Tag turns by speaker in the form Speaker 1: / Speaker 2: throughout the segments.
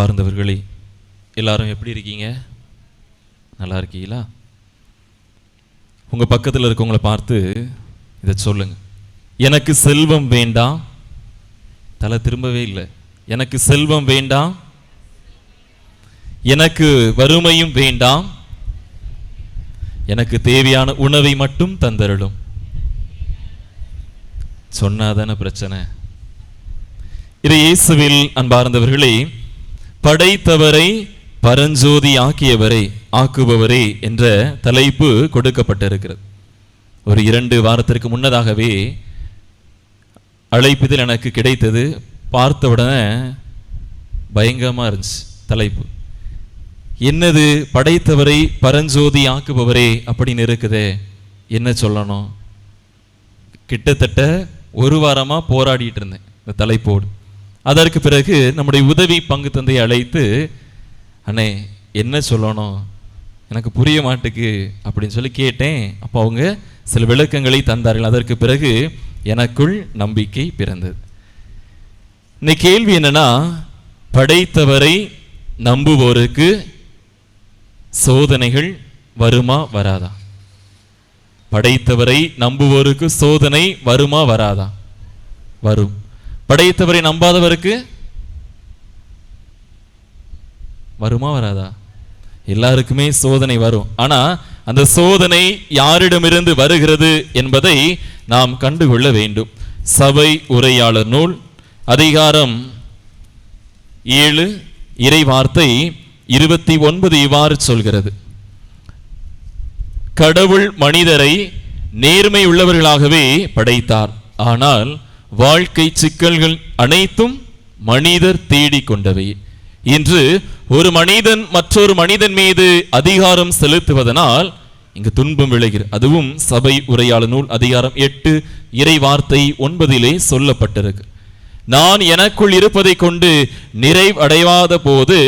Speaker 1: அன்பார்ந்தவர்களே எல்லாரும் எப்படி இருக்கீங்க நல்லா இருக்கீங்களா உங்கள் பக்கத்தில் இருக்கவங்களை பார்த்து இதை சொல்லுங்க எனக்கு செல்வம் வேண்டாம் தலை திரும்பவே இல்லை எனக்கு செல்வம் வேண்டாம் எனக்கு வறுமையும் வேண்டாம் எனக்கு தேவையான உணவை மட்டும் தந்தரலும் சொன்னாதான பிரச்சனை இதை இயேசுவில் அன்பார்ந்தவர்களே படைத்தவரை பரஞ்சோதி ஆக்கியவரை ஆக்குபவரே என்ற தலைப்பு கொடுக்கப்பட்டிருக்கிறது ஒரு இரண்டு வாரத்திற்கு முன்னதாகவே அழைப்பதில் எனக்கு கிடைத்தது பார்த்த உடனே பயங்கரமாக இருந்துச்சு தலைப்பு என்னது படைத்தவரை பரஞ்சோதி ஆக்குபவரே அப்படின்னு இருக்குதே என்ன சொல்லணும் கிட்டத்தட்ட ஒரு வாரமாக போராடிட்டு இருந்தேன் இந்த தலைப்போடு அதற்கு பிறகு நம்முடைய உதவி பங்கு தந்தை அழைத்து அண்ணே என்ன சொல்லணும் எனக்கு புரிய மாட்டுக்கு அப்படின்னு சொல்லி கேட்டேன் அப்போ அவங்க சில விளக்கங்களை தந்தார்கள் அதற்கு பிறகு எனக்குள் நம்பிக்கை பிறந்தது இன்னை கேள்வி என்னன்னா படைத்தவரை நம்புவோருக்கு சோதனைகள் வருமா வராதா படைத்தவரை நம்புவோருக்கு சோதனை வருமா வராதா வரும் படைத்தவரை நம்பாதவருக்கு வருமா வராதா எல்லாருக்குமே சோதனை வரும் ஆனா அந்த சோதனை யாரிடமிருந்து வருகிறது என்பதை நாம் கண்டுகொள்ள வேண்டும் சபை உரையாளர் நூல் அதிகாரம் ஏழு இறை வார்த்தை இருபத்தி ஒன்பது இவ்வாறு சொல்கிறது கடவுள் மனிதரை நேர்மை உள்ளவர்களாகவே படைத்தார் ஆனால் வாழ்க்கை சிக்கல்கள் அனைத்தும் மனிதர் தேடிக்கொண்டவை இன்று ஒரு மனிதன் மற்றொரு மனிதன் மீது அதிகாரம் செலுத்துவதனால் இங்கு துன்பம் விளைகிற அதுவும் சபை உரையாள நூல் அதிகாரம் எட்டு இறை வார்த்தை ஒன்பதிலே சொல்லப்பட்டிருக்கு நான் எனக்குள் இருப்பதை கொண்டு நிறைவடையாத போது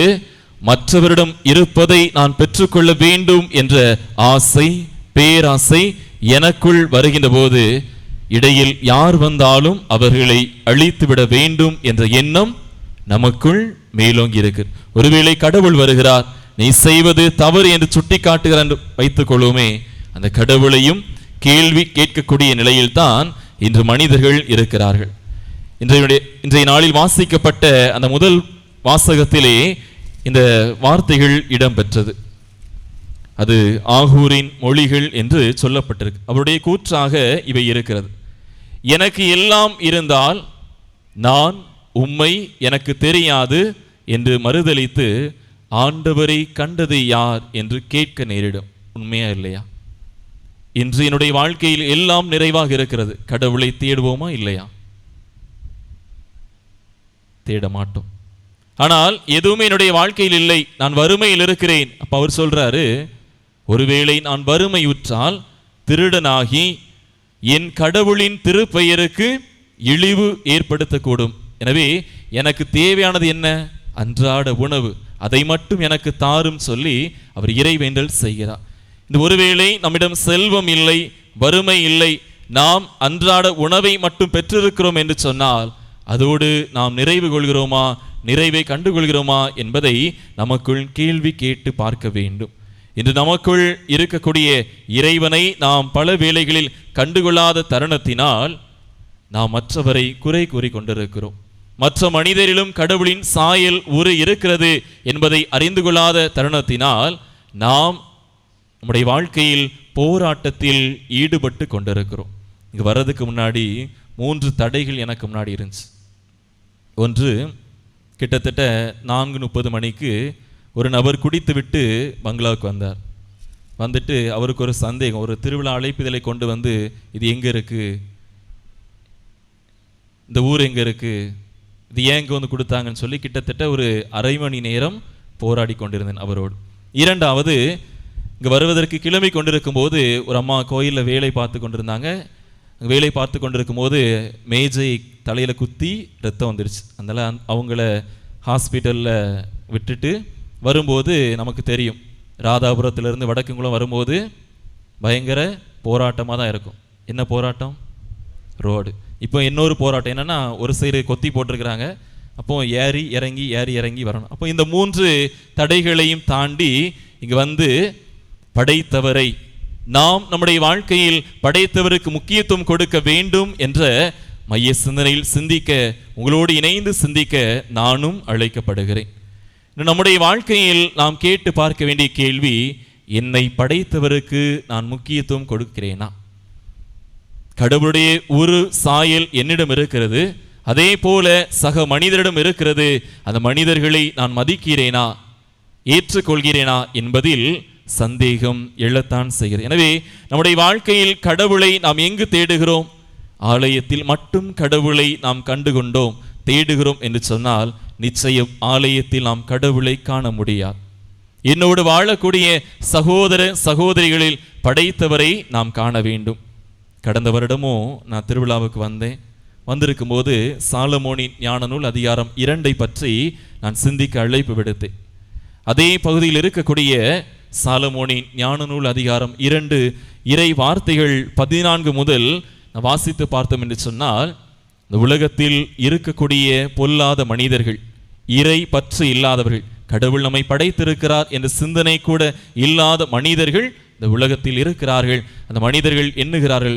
Speaker 1: மற்றவரிடம் இருப்பதை நான் பெற்றுக்கொள்ள வேண்டும் என்ற ஆசை பேராசை எனக்குள் வருகின்ற போது இடையில் யார் வந்தாலும் அவர்களை அழித்துவிட வேண்டும் என்ற எண்ணம் நமக்குள் மேலோங்கி இருக்கு ஒருவேளை கடவுள் வருகிறார் நீ செய்வது தவறு என்று சுட்டி காட்டுகிறார் என்று வைத்துக் கொள்வோமே அந்த கடவுளையும் கேள்வி கேட்கக்கூடிய நிலையில்தான் இன்று மனிதர்கள் இருக்கிறார்கள் இன்றைய இன்றைய நாளில் வாசிக்கப்பட்ட அந்த முதல் வாசகத்திலே இந்த வார்த்தைகள் இடம்பெற்றது அது ஆகூரின் மொழிகள் என்று சொல்லப்பட்டிருக்கு அவருடைய கூற்றாக இவை இருக்கிறது எனக்கு எல்லாம் இருந்தால் நான் உம்மை எனக்கு தெரியாது என்று மறுதளித்து ஆண்டவரை கண்டது யார் என்று கேட்க நேரிடும் உண்மையா இல்லையா இன்று என்னுடைய வாழ்க்கையில் எல்லாம் நிறைவாக இருக்கிறது கடவுளை தேடுவோமா இல்லையா தேட மாட்டோம் ஆனால் எதுவுமே என்னுடைய வாழ்க்கையில் இல்லை நான் வறுமையில் இருக்கிறேன் அப்போ அவர் சொல்றாரு ஒருவேளை நான் வறுமை உற்றால் திருடனாகி என் கடவுளின் திருப்பெயருக்கு இழிவு ஏற்படுத்தக்கூடும் எனவே எனக்கு தேவையானது என்ன அன்றாட உணவு அதை மட்டும் எனக்கு தாரும் சொல்லி அவர் இறைவேண்டல் செய்கிறார் இந்த ஒருவேளை நம்மிடம் செல்வம் இல்லை வறுமை இல்லை நாம் அன்றாட உணவை மட்டும் பெற்றிருக்கிறோம் என்று சொன்னால் அதோடு நாம் நிறைவு கொள்கிறோமா நிறைவை கண்டுகொள்கிறோமா என்பதை நமக்குள் கேள்வி கேட்டு பார்க்க வேண்டும் இன்று நமக்குள் இருக்கக்கூடிய இறைவனை நாம் பல வேளைகளில் கண்டுகொள்ளாத தருணத்தினால் நாம் மற்றவரை குறை கூறி கொண்டிருக்கிறோம் மற்ற மனிதரிலும் கடவுளின் சாயல் ஒரு இருக்கிறது என்பதை அறிந்து கொள்ளாத தருணத்தினால் நாம் நம்முடைய வாழ்க்கையில் போராட்டத்தில் ஈடுபட்டு கொண்டிருக்கிறோம் இங்கே வர்றதுக்கு முன்னாடி மூன்று தடைகள் எனக்கு முன்னாடி இருந்துச்சு ஒன்று கிட்டத்தட்ட நான்கு முப்பது மணிக்கு ஒரு நபர் குடித்து விட்டு பங்களாவுக்கு வந்தார் வந்துட்டு அவருக்கு ஒரு சந்தேகம் ஒரு திருவிழா அழைப்பிதழை கொண்டு வந்து இது எங்கே இருக்குது இந்த ஊர் எங்கே இருக்குது இது ஏன் இங்கே வந்து கொடுத்தாங்கன்னு சொல்லி கிட்டத்தட்ட ஒரு அரை மணி நேரம் போராடி கொண்டிருந்தேன் அவரோடு இரண்டாவது இங்கே வருவதற்கு கிளம்பி கொண்டிருக்கும் போது ஒரு அம்மா கோயிலில் வேலை பார்த்து கொண்டிருந்தாங்க வேலை பார்த்து கொண்டிருக்கும் போது மேஜை தலையில் குத்தி ரத்தம் வந்துருச்சு அதனால் அவங்கள ஹாஸ்பிட்டலில் விட்டுட்டு வரும்போது நமக்கு தெரியும் ராதாபுரத்திலிருந்து வடக்குங்குளம் வரும்போது பயங்கர போராட்டமாக தான் இருக்கும் என்ன போராட்டம் ரோடு இப்போ இன்னொரு போராட்டம் என்னென்னா ஒரு சைடு கொத்தி போட்டிருக்கிறாங்க அப்போ ஏறி இறங்கி ஏறி இறங்கி வரணும் அப்போ இந்த மூன்று தடைகளையும் தாண்டி இங்கே வந்து படைத்தவரை நாம் நம்முடைய வாழ்க்கையில் படைத்தவருக்கு முக்கியத்துவம் கொடுக்க வேண்டும் என்ற மைய சிந்தனையில் சிந்திக்க உங்களோடு இணைந்து சிந்திக்க நானும் அழைக்கப்படுகிறேன் நம்முடைய வாழ்க்கையில் நாம் கேட்டு பார்க்க வேண்டிய கேள்வி என்னை படைத்தவருக்கு நான் முக்கியத்துவம் கொடுக்கிறேனா கடவுளுடைய ஒரு சாயல் என்னிடம் இருக்கிறது அதே போல சக மனிதரிடம் இருக்கிறது அந்த மனிதர்களை நான் மதிக்கிறேனா ஏற்றுக்கொள்கிறேனா என்பதில் சந்தேகம் எழத்தான் செய்கிறது எனவே நம்முடைய வாழ்க்கையில் கடவுளை நாம் எங்கு தேடுகிறோம் ஆலயத்தில் மட்டும் கடவுளை நாம் கண்டுகொண்டோம் தேடுகிறோம் என்று சொன்னால் நிச்சயம் ஆலயத்தில் நாம் கடவுளை காண முடியாது என்னோடு வாழக்கூடிய சகோதர சகோதரிகளில் படைத்தவரை நாம் காண வேண்டும் கடந்த வருடமும் நான் திருவிழாவுக்கு வந்தேன் வந்திருக்கும் போது சாலமோனின் ஞான நூல் அதிகாரம் இரண்டை பற்றி நான் சிந்திக்க அழைப்பு விடுத்தேன் அதே பகுதியில் இருக்கக்கூடிய சாலமோனின் ஞான நூல் அதிகாரம் இரண்டு இறை வார்த்தைகள் பதினான்கு முதல் வாசித்து பார்த்தோம் என்று சொன்னால் இந்த உலகத்தில் இருக்கக்கூடிய பொல்லாத மனிதர்கள் இறை பற்று இல்லாதவர்கள் கடவுள் நம்மை படைத்திருக்கிறார் என்ற சிந்தனை கூட இல்லாத மனிதர்கள் இந்த உலகத்தில் இருக்கிறார்கள் அந்த மனிதர்கள் எண்ணுகிறார்கள்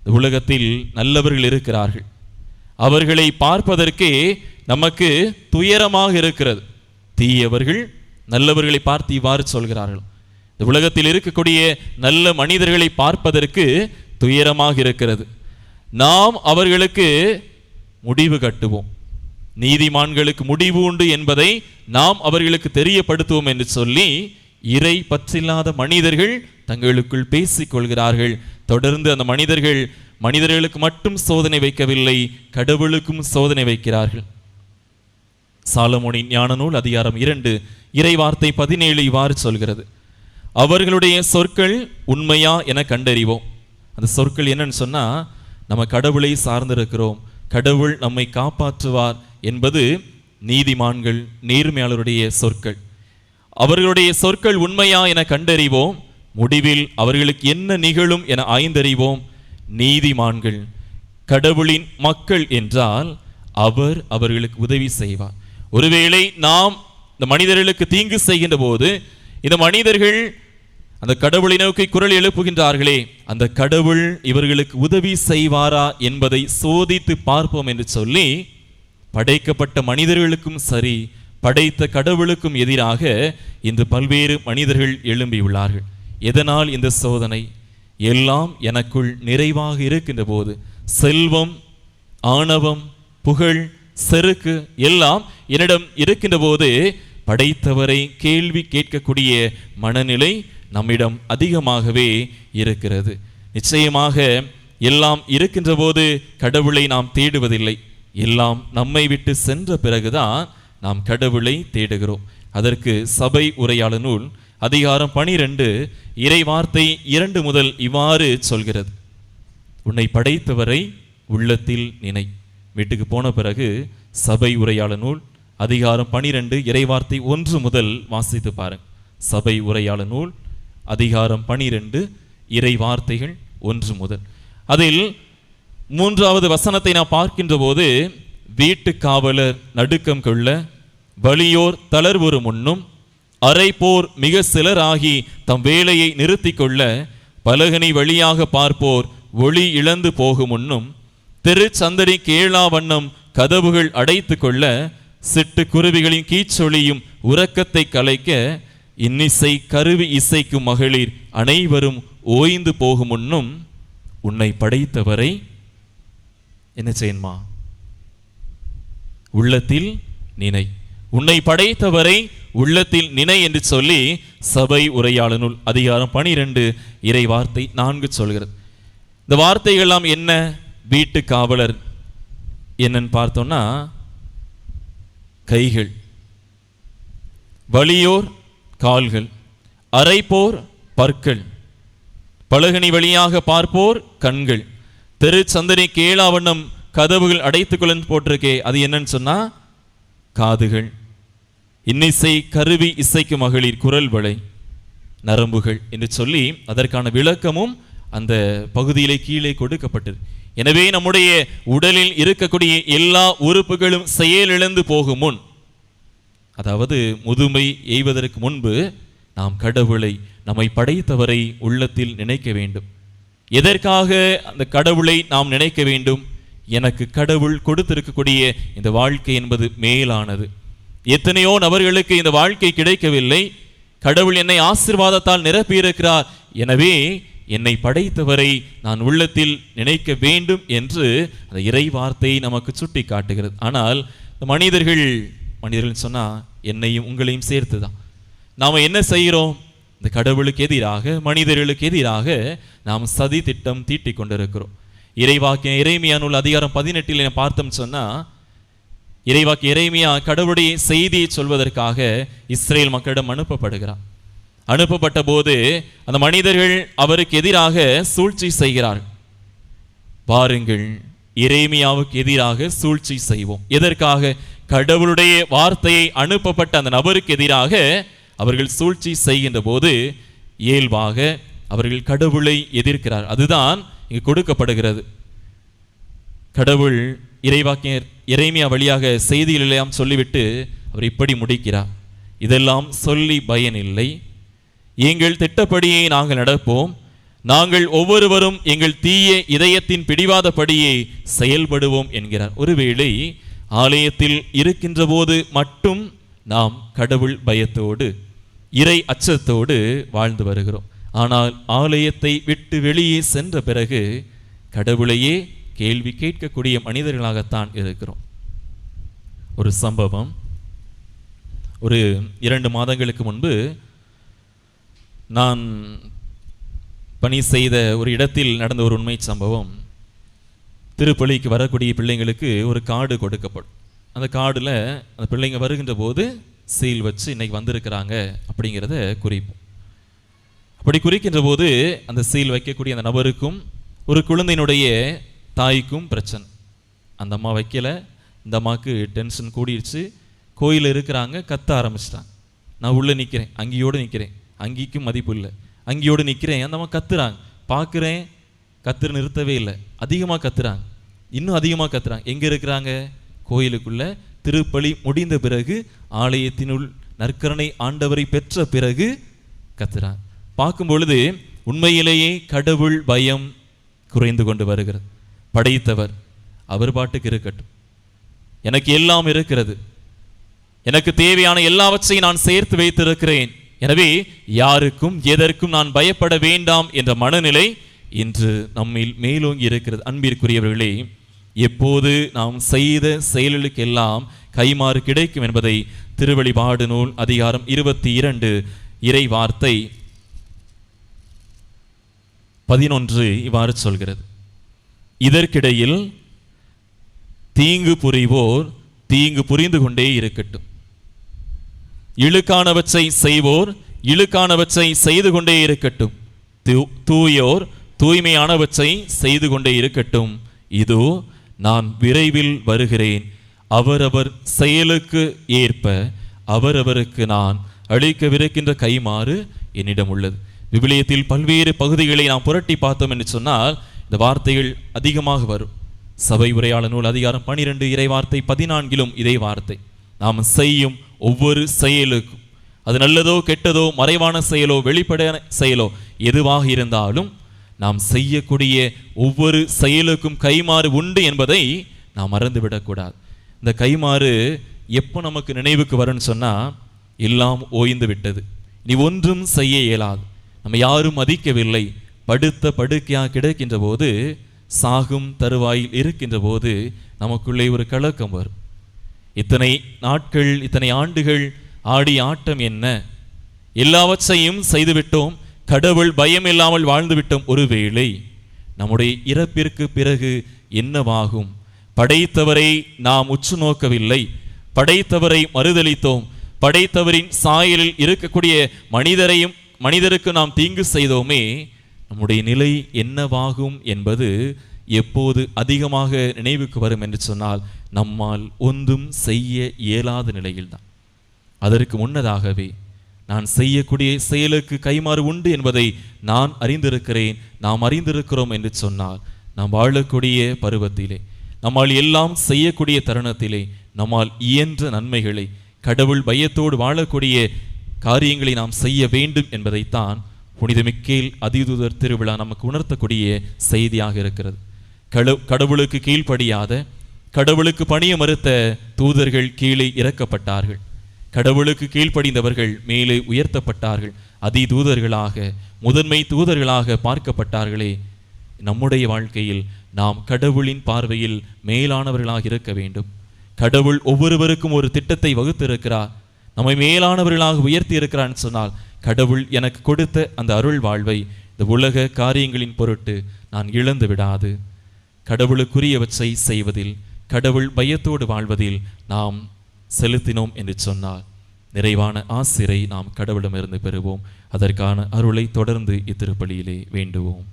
Speaker 1: இந்த உலகத்தில் நல்லவர்கள் இருக்கிறார்கள் அவர்களை பார்ப்பதற்கே நமக்கு துயரமாக இருக்கிறது தீயவர்கள் நல்லவர்களை பார்த்து இவ்வாறு சொல்கிறார்கள் இந்த உலகத்தில் இருக்கக்கூடிய நல்ல மனிதர்களை பார்ப்பதற்கு துயரமாக இருக்கிறது நாம் அவர்களுக்கு முடிவு கட்டுவோம் நீதிமான்களுக்கு முடிவு உண்டு என்பதை நாம் அவர்களுக்கு தெரியப்படுத்துவோம் என்று சொல்லி இறை பற்றில்லாத மனிதர்கள் தங்களுக்குள் பேசிக் கொள்கிறார்கள் தொடர்ந்து அந்த மனிதர்கள் மனிதர்களுக்கு மட்டும் சோதனை வைக்கவில்லை கடவுளுக்கும் சோதனை வைக்கிறார்கள் சாலமோனி ஞான நூல் அதிகாரம் இரண்டு இறை வார்த்தை பதினேழு இவ்வாறு சொல்கிறது அவர்களுடைய சொற்கள் உண்மையா என கண்டறிவோம் அந்த சொற்கள் என்னன்னு சொன்னால் நம்ம கடவுளை சார்ந்திருக்கிறோம் கடவுள் நம்மை காப்பாற்றுவார் என்பது நீதிமான்கள் நேர்மையாளருடைய சொற்கள் அவர்களுடைய சொற்கள் உண்மையா என கண்டறிவோம் முடிவில் அவர்களுக்கு என்ன நிகழும் என ஆய்ந்தறிவோம் நீதிமான்கள் கடவுளின் மக்கள் என்றால் அவர் அவர்களுக்கு உதவி செய்வார் ஒருவேளை நாம் இந்த மனிதர்களுக்கு தீங்கு செய்கின்ற போது இந்த மனிதர்கள் அந்த கடவுளை நோக்கி குரல் எழுப்புகின்றார்களே அந்த கடவுள் இவர்களுக்கு உதவி செய்வாரா என்பதை சோதித்து பார்ப்போம் என்று சொல்லி படைக்கப்பட்ட மனிதர்களுக்கும் சரி படைத்த கடவுளுக்கும் எதிராக இன்று பல்வேறு மனிதர்கள் எழும்பியுள்ளார்கள் எதனால் இந்த சோதனை எல்லாம் எனக்குள் நிறைவாக இருக்கின்ற போது செல்வம் ஆணவம் புகழ் செருக்கு எல்லாம் என்னிடம் இருக்கின்ற போது படைத்தவரை கேள்வி கேட்கக்கூடிய மனநிலை நம்மிடம் அதிகமாகவே இருக்கிறது நிச்சயமாக எல்லாம் இருக்கின்ற போது கடவுளை நாம் தேடுவதில்லை எல்லாம் நம்மை விட்டு சென்ற பிறகுதான் நாம் கடவுளை தேடுகிறோம் அதற்கு சபை உரையாள நூல் அதிகாரம் பனிரெண்டு இறைவார்த்தை இரண்டு முதல் இவ்வாறு சொல்கிறது உன்னை படைத்தவரை உள்ளத்தில் நினை வீட்டுக்கு போன பிறகு சபை உரையாள நூல் அதிகாரம் பனிரெண்டு இறைவார்த்தை ஒன்று முதல் வாசித்து பாருங்க சபை உரையாள நூல் அதிகாரம் பனிரெண்டு இறை வார்த்தைகள் ஒன்று முதல் அதில் மூன்றாவது வசனத்தை நான் பார்க்கின்ற போது வீட்டு காவலர் நடுக்கம் கொள்ள வலியோர் தளர்வுறு முன்னும் அரைப்போர் மிக சிலராகி தம் வேலையை நிறுத்தி கொள்ள பலகனி வழியாக பார்ப்போர் ஒளி இழந்து போகும் முன்னும் திருச்சந்தரி கேளா வண்ணம் கதவுகள் அடைத்து கொள்ள சிட்டு குருவிகளின் கீச்சொலியும் உறக்கத்தை கலைக்க இன்னிசை கருவி இசைக்கும் மகளிர் அனைவரும் ஓய்ந்து போகும் முன்னும் உன்னை படைத்தவரை என்ன செய்யணுமா உள்ளத்தில் நினை உன்னை படைத்தவரை உள்ளத்தில் நினை என்று சொல்லி சபை உரையாளனுள் அதிகாரம் பனிரெண்டு இறை வார்த்தை நான்கு சொல்கிறது இந்த வார்த்தைகள்லாம் என்ன வீட்டு காவலர் என்னன்னு பார்த்தோம்னா கைகள் வலியோர் கால்கள் அரைப்போர் பற்கள் பலகனி வழியாக பார்ப்போர் கண்கள் தெரு சந்தனை கேளாவண்ணம் கதவுகள் அடைத்துக்கொள்ளன்னு போட்டிருக்கே அது என்னன்னு சொன்னா காதுகள் இன்னிசை கருவி இசைக்கு மகளிர் குரல் வளை நரம்புகள் என்று சொல்லி அதற்கான விளக்கமும் அந்த பகுதியிலே கீழே கொடுக்கப்பட்டது எனவே நம்முடைய உடலில் இருக்கக்கூடிய எல்லா உறுப்புகளும் செயலிழந்து போகும் முன் அதாவது முதுமை எய்வதற்கு முன்பு நாம் கடவுளை நம்மை படைத்தவரை உள்ளத்தில் நினைக்க வேண்டும் எதற்காக அந்த கடவுளை நாம் நினைக்க வேண்டும் எனக்கு கடவுள் கொடுத்திருக்கக்கூடிய இந்த வாழ்க்கை என்பது மேலானது எத்தனையோ நபர்களுக்கு இந்த வாழ்க்கை கிடைக்கவில்லை கடவுள் என்னை ஆசிர்வாதத்தால் நிரப்பியிருக்கிறார் எனவே என்னை படைத்தவரை நான் உள்ளத்தில் நினைக்க வேண்டும் என்று அந்த இறை வார்த்தை நமக்கு சுட்டி காட்டுகிறது ஆனால் மனிதர்கள் மனிதர்கள் சொன்னால் என்னையும் உங்களையும் சேர்த்து தான் நாம் என்ன செய்கிறோம் இந்த கடவுளுக்கு எதிராக மனிதர்களுக்கு எதிராக நாம் சதி திட்டம் தீட்டி கொண்டிருக்கிறோம் இறைவாக்கிய இறைமையா நூல் அதிகாரம் பதினெட்டில் என்ன பார்த்தோம் சொன்னால் இறைவாக்கு இறைமையா கடவுளுடைய செய்தியை சொல்வதற்காக இஸ்ரேல் மக்களிடம் அனுப்பப்படுகிறார் அனுப்பப்பட்ட போது அந்த மனிதர்கள் அவருக்கு எதிராக சூழ்ச்சி செய்கிறார்கள் பாருங்கள் இறைமையாவுக்கு எதிராக சூழ்ச்சி செய்வோம் எதற்காக கடவுளுடைய வார்த்தையை அனுப்பப்பட்ட அந்த நபருக்கு எதிராக அவர்கள் சூழ்ச்சி செய்கின்ற போது இயல்பாக அவர்கள் கடவுளை எதிர்க்கிறார் அதுதான் இங்கு கொடுக்கப்படுகிறது கடவுள் இறைவாக்கிய இறைமையா வழியாக செய்திகளெல்லாம் சொல்லிவிட்டு அவர் இப்படி முடிக்கிறார் இதெல்லாம் சொல்லி பயனில்லை எங்கள் திட்டப்படியை நாங்கள் நடப்போம் நாங்கள் ஒவ்வொருவரும் எங்கள் தீய இதயத்தின் பிடிவாதப்படியே செயல்படுவோம் என்கிறார் ஒருவேளை ஆலயத்தில் இருக்கின்ற போது மட்டும் நாம் கடவுள் பயத்தோடு இறை அச்சத்தோடு வாழ்ந்து வருகிறோம் ஆனால் ஆலயத்தை விட்டு வெளியே சென்ற பிறகு கடவுளையே கேள்வி கேட்கக்கூடிய மனிதர்களாகத்தான் இருக்கிறோம் ஒரு சம்பவம் ஒரு இரண்டு மாதங்களுக்கு முன்பு நான் பணி செய்த ஒரு இடத்தில் நடந்த ஒரு உண்மை சம்பவம் திருப்பள்ளிக்கு வரக்கூடிய பிள்ளைங்களுக்கு ஒரு கார்டு கொடுக்கப்படும் அந்த கார்டில் அந்த பிள்ளைங்க வருகின்ற போது சீல் வச்சு இன்னைக்கு வந்திருக்கிறாங்க அப்படிங்கிறத குறிப்போம் அப்படி குறிக்கின்ற போது அந்த சீல் வைக்கக்கூடிய அந்த நபருக்கும் ஒரு குழந்தையினுடைய தாய்க்கும் பிரச்சனை அந்த அம்மா வைக்கல இந்த அம்மாவுக்கு டென்ஷன் கூடிடுச்சு கோயில் இருக்கிறாங்க கத்த ஆரம்பிச்சிட்டாங்க நான் உள்ளே நிற்கிறேன் அங்கேயோடு நிற்கிறேன் அங்கேக்கும் மதிப்பு இல்லை அங்கேயோடு நிற்கிறேன் அந்த அம்மா கத்துறாங்க பார்க்குறேன் கத்துற நிறுத்தவே இல்லை அதிகமாக கத்துறாங்க இன்னும் அதிகமாக கத்துறாங்க எங்கே இருக்கிறாங்க கோயிலுக்குள்ள திருப்பலி முடிந்த பிறகு ஆலயத்தினுள் நற்கரணை ஆண்டவரை பெற்ற பிறகு கத்துறாங்க பார்க்கும் பொழுது உண்மையிலேயே கடவுள் பயம் குறைந்து கொண்டு வருகிறது படைத்தவர் அவர் பாட்டுக்கு இருக்கட்டும் எனக்கு எல்லாம் இருக்கிறது எனக்கு தேவையான எல்லாவற்றையும் நான் சேர்த்து வைத்திருக்கிறேன் எனவே யாருக்கும் எதற்கும் நான் பயப்பட வேண்டாம் என்ற மனநிலை இன்று நம்மில் மேலோங்கி இருக்கிறது அன்பிற்குரியவர்களே எப்போது நாம் செய்த செயல்களுக்கெல்லாம் கைமாறு கிடைக்கும் என்பதை திருவழிபாடு நூல் அதிகாரம் இருபத்தி இரண்டு இறை வார்த்தை பதினொன்று இவ்வாறு சொல்கிறது இதற்கிடையில் தீங்கு புரிவோர் தீங்கு புரிந்து கொண்டே இருக்கட்டும் இழுக்கானவற்றை செய்வோர் இழுக்கானவற்றை செய்து கொண்டே இருக்கட்டும் தூயோர் தூய்மையானவற்றை செய்து கொண்டே இருக்கட்டும் இதோ நான் விரைவில் வருகிறேன் அவரவர் செயலுக்கு ஏற்ப அவரவருக்கு நான் அளிக்கவிருக்கின்ற கைமாறு என்னிடம் உள்ளது விவிலியத்தில் பல்வேறு பகுதிகளை நாம் புரட்டி பார்த்தோம் என்று சொன்னால் இந்த வார்த்தைகள் அதிகமாக வரும் சபை உரையாள நூல் அதிகாரம் பனிரெண்டு இறை வார்த்தை பதினான்கிலும் இதே வார்த்தை நாம் செய்யும் ஒவ்வொரு செயலுக்கும் அது நல்லதோ கெட்டதோ மறைவான செயலோ வெளிப்பட செயலோ எதுவாக இருந்தாலும் நாம் செய்யக்கூடிய ஒவ்வொரு செயலுக்கும் கைமாறு உண்டு என்பதை நாம் மறந்துவிடக்கூடாது இந்த கைமாறு எப்போ நமக்கு நினைவுக்கு வரும்னு சொன்னால் எல்லாம் ஓய்ந்து விட்டது நீ ஒன்றும் செய்ய இயலாது நம்ம யாரும் மதிக்கவில்லை படுத்த படுக்கையாக கிடைக்கின்ற போது சாகும் தருவாயில் இருக்கின்ற போது நமக்குள்ளே ஒரு கலக்கம் வரும் இத்தனை நாட்கள் இத்தனை ஆண்டுகள் ஆடி ஆட்டம் என்ன எல்லாவற்றையும் செய்துவிட்டோம் கடவுள் பயம் இல்லாமல் வாழ்ந்துவிட்டோம் ஒருவேளை நம்முடைய இறப்பிற்கு பிறகு என்னவாகும் படைத்தவரை நாம் உற்று நோக்கவில்லை படைத்தவரை மறுதளித்தோம் படைத்தவரின் சாயலில் இருக்கக்கூடிய மனிதரையும் மனிதருக்கு நாம் தீங்கு செய்தோமே நம்முடைய நிலை என்னவாகும் என்பது எப்போது அதிகமாக நினைவுக்கு வரும் என்று சொன்னால் நம்மால் ஒன்றும் செய்ய இயலாத நிலையில்தான் அதற்கு முன்னதாகவே நான் செய்யக்கூடிய செயலுக்கு கைமாறு உண்டு என்பதை நான் அறிந்திருக்கிறேன் நாம் அறிந்திருக்கிறோம் என்று சொன்னால் நாம் வாழக்கூடிய பருவத்திலே நம்மால் எல்லாம் செய்யக்கூடிய தருணத்திலே நம்மால் இயன்ற நன்மைகளை கடவுள் பயத்தோடு வாழக்கூடிய காரியங்களை நாம் செய்ய வேண்டும் என்பதைத்தான் மிக்கேல் அதிதூதர் திருவிழா நமக்கு உணர்த்தக்கூடிய செய்தியாக இருக்கிறது கடவு கடவுளுக்கு கீழ்ப்படியாத கடவுளுக்கு பணிய மறுத்த தூதர்கள் கீழே இறக்கப்பட்டார்கள் கடவுளுக்கு கீழ்ப்படிந்தவர்கள் மேலே உயர்த்தப்பட்டார்கள் அதி தூதர்களாக முதன்மை தூதர்களாக பார்க்கப்பட்டார்களே நம்முடைய வாழ்க்கையில் நாம் கடவுளின் பார்வையில் மேலானவர்களாக இருக்க வேண்டும் கடவுள் ஒவ்வொருவருக்கும் ஒரு திட்டத்தை வகுத்திருக்கிறார் நம்மை மேலானவர்களாக உயர்த்தி இருக்கிறான்னு சொன்னால் கடவுள் எனக்கு கொடுத்த அந்த அருள் வாழ்வை இந்த உலக காரியங்களின் பொருட்டு நான் இழந்து விடாது கடவுளுக்குரியவற்றை செய்வதில் கடவுள் பயத்தோடு வாழ்வதில் நாம் செலுத்தினோம் என்று சொன்னால் நிறைவான ஆசிரை நாம் கடவுளமிருந்து பெறுவோம் அதற்கான அருளை தொடர்ந்து இத்திருப்பலியிலே வேண்டுவோம்